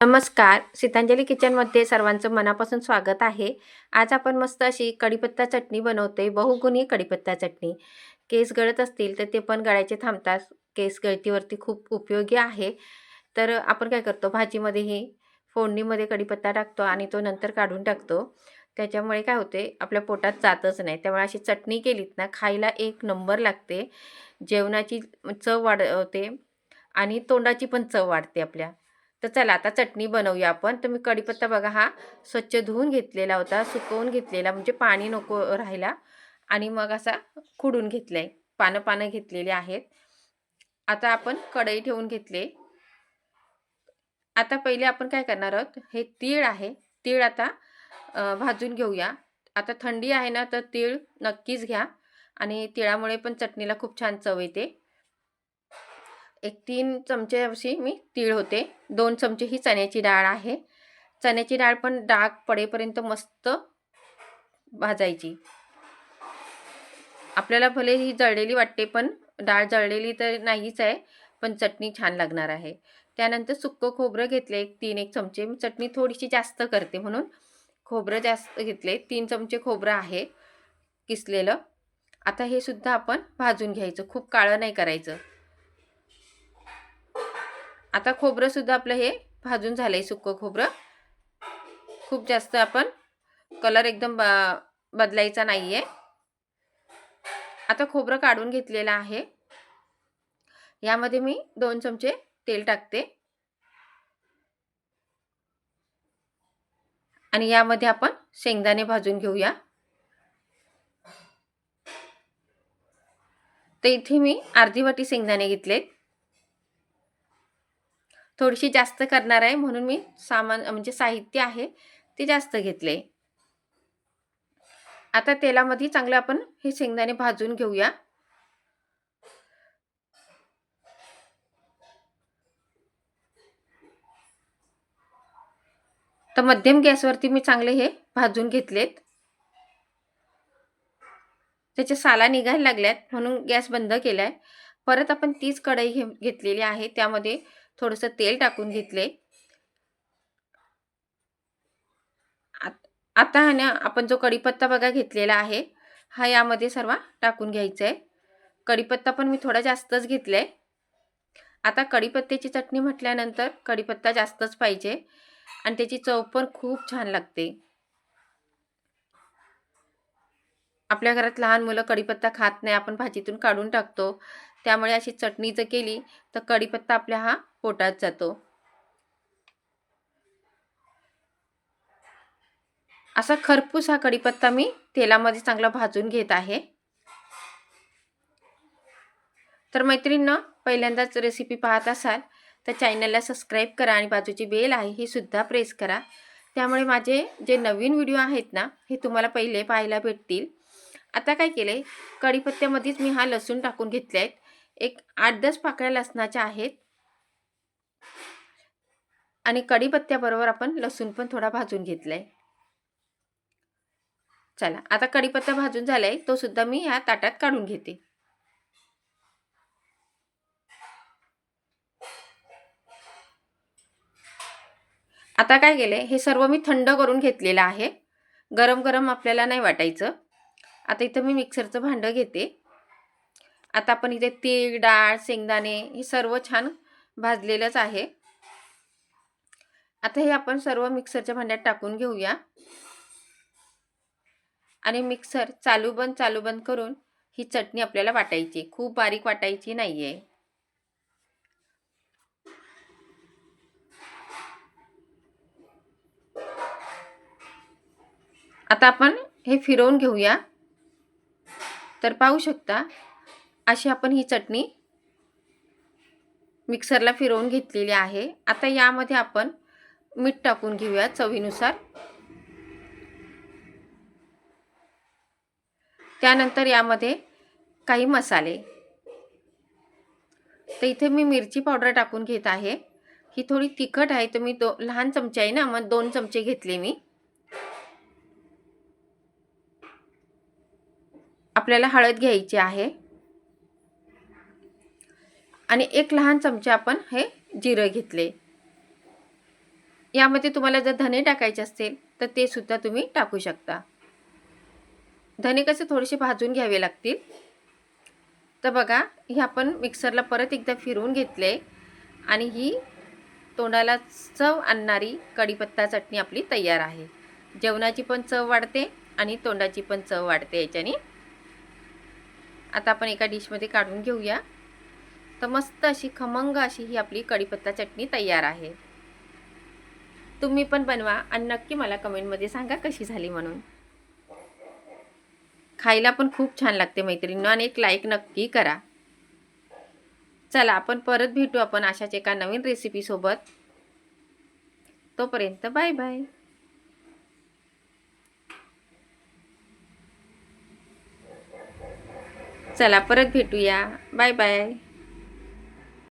नमस्कार. सीतांजली किचनमध्ये सर्वांचं मनापासून स्वागत आहे. आज आपण मस्त अशी कढीपत्ता चटणी बनवते बहुगुणी कढीपत्ता चटणी. केस गळत असतील तर ते पण गळायचे थांबतात. केस गळतीवरती खूप उपयोगी आहे. तर आपण काय करतो? भाजीमध्येही फोडणीमध्ये कढीपत्ता टाकतो आणि तो नंतर काढून टाकतो. त्याच्यामुळे काय होते? आपल्या पोटात जातच नाही. त्यामुळे अशी चटणी केलीत ना खायला एक नंबर लागते. जेवणाची चव वाढवते आणि तोंडाची पण चव वाढते आपल्या. तर चला आता चटणी बनवूया आपण. तर मी कढीपत्ता बघा हा स्वच्छ धुवून घेतलेला होता सुकवून घेतलेला म्हणजे पाणी नको राहिला. आणि मग असा खुडून घेतलं आहे पानं पानं घेतलेली आहेत. आता आपण कढई ठेवून घेतले. आता पहिले आपण काय करणार आहोत हे तीळ आहे तीळ आता भाजून घेऊया. आता थंडी आहे ना तर तीळ नक्कीच घ्या. आणि तिळामुळे पण चटणीला खूप छान चव येते. एक तीन चमचे अशी मी तीळ होते. दोन चमचे ही चण्याची डाळ आहे. चण्याची डाळ पण डाग पडेपर्यंत मस्त भाजायची. आपल्याला भले ही जळलेली वाटते पण डाळ जळलेली तर नाहीच आहे पण चटणी छान लागणार आहे. त्यानंतर सुक्कं खोबरं घेतले. एक तीन एक चमचे. मी चटणी थोडीशी जास्त करते म्हणून. खोबरं जास्त घेतले. तीन चमचे खोबरं आहे किसलेलं. आता हे सुद्धा आपण भाजून घ्यायचं. खूप काळं नाही करायचं. आता खोबरंसुद्धा आपलं हे भाजून झालं आहे सुक्कं खोबरं. खूप जास्त आपण कलर एकदम ब बदलायचा नाही आहे आता खोबरं काढून घेतलेलं आहे. यामध्ये मी दोन चमचे तेल टाकते. आणि यामध्ये आपण शेंगदाणे भाजून घेऊया. तर इथे मी अर्धी वाटी शेंगदाणे घेतलेत. थोडीशी जास्त करणार आहे म्हणून मी सामान म्हणजे साहित्य आहे ते जास्त घेतले. आता तेलामध्ये चांगलं आपण हे शेंगदाणे भाजून घेऊया. तर मध्यम गॅसवरती मी चांगले हे भाजून घेतलेत. त्याच्या साला निघायला लागल्यात म्हणून गॅस बंद केलाय. परत आपण तीच कढई घे घेतलेली आहे. त्यामध्ये थोडंसं तेल टाकून घेतले. आता आहे ना आपण जो कढीपत्ता बघा घेतलेला आहे हा यामध्ये सर्व टाकून घ्यायचा आहे कढीपत्ता पण मी थोडा जास्तच घेतला आहे आता कढीपत्त्याची चटणी म्हटल्यानंतर कढीपत्ता जास्तच पाहिजे आणि त्याची चव पण खूप छान लागते. आपल्या घरात लहान मुलं कढीपत्ता खात नाही आपण भाजीतून काढून टाकतो. त्यामुळे अशी चटणी जर केली तर कढीपत्ता आपल्या हा पोटात जातो. असा खरपूस हा कढीपत्ता मी तेलामध्ये चांगला भाजून घेत आहे. तर मैत्रिणीनं पहिल्यांदाच रेसिपी पाहत असाल तर चॅनलला सबस्क्राईब करा आणि बाजूची बेल आहे ही सुद्धा प्रेस करा. त्यामुळे माझे जे नवीन व्हिडिओ आहेत ना हे तुम्हाला पहिले पाहायला भेटतील. आता काय केलं आहे कढीपत्त्यामध्येच मी हा लसूण टाकून घेतले आहेत एक आठ दस पाकळ्या लसणाच्या आहेत. आणि कढीपत्त्याबरोबर आपण लसूण पण थोडा भाजून घेतला आहे चला आता कढीपत्ता भाजून झालाय तो सुद्धा मी ह्या ताटात काढून घेते. आता काय केलंय हे सर्व मी थंड करून घेतलेलं आहे. गरम गरम आपल्याला नाही वाटायचं. आता इथं मी मिक्सरचं भांडं घेते. आता आपण इथे तीळ डाळ शेंगदाणे हे सर्व छान भाजलेलंच आहे. आता हे आपण सर्व मिक्सरच्या भांड्यात टाकून घेऊया. आणि मिक्सर चालू बंद चालू बंद करून ही चटणी आपल्याला वाटायची. खूप बारीक वाटायची नाही आहे आता आपण हे फिरवून घेऊया. तर पाहू शकता अशी आपण ही चटणी मिक्सरला फिरवून घेतलेली आहे. आता यामध्ये आपण मीठ टाकून घेऊया चवीनुसार. त्यानंतर यामध्ये काही मसाले. तर इथे मी मिरची पावडर टाकून घेत आहे. ही थोडी तिखट आहे तर मी दो लहान चमचे आहे ना मग दोन चमचे घेतले मी. आपल्याला हळद घ्यायची आहे. आणि एक लहान चमचे आपण हे जिरं घेतले. यामध्ये तुम्हाला जर धने टाकायचे असतील तर ते सुद्धा तुम्ही टाकू शकता. धने कसे थोडेसे भाजून घ्यावे लागतील. तर बघा हे आपण मिक्सरला परत एकदा फिरवून घेतले आणि ही तोंडाला चव आणणारी कढीपत्ता चटणी आपली तयार आहे. जेवणाची पण चव वाढते आणि तोंडाची पण चव वाढते याच्याने. आता आपण एका डिशमध्ये काढून घेऊया. तर मस्त अशी खमंग अशी ही आपली कढीपत्ता चटणी तयार आहे. तुम्ही पण बनवा आणि नक्की मला कमेंटमध्ये सांगा कशी झाली म्हणून. खायला पण खूप छान लागते मैत्रिणींनो आणि एक लाईक नक्की करा. चला आपण परत भेटू आपण अशाच एका नवीन रेसिपीसोबत तोपर्यंत बाय बाय चला परत भेटूया. Bye bye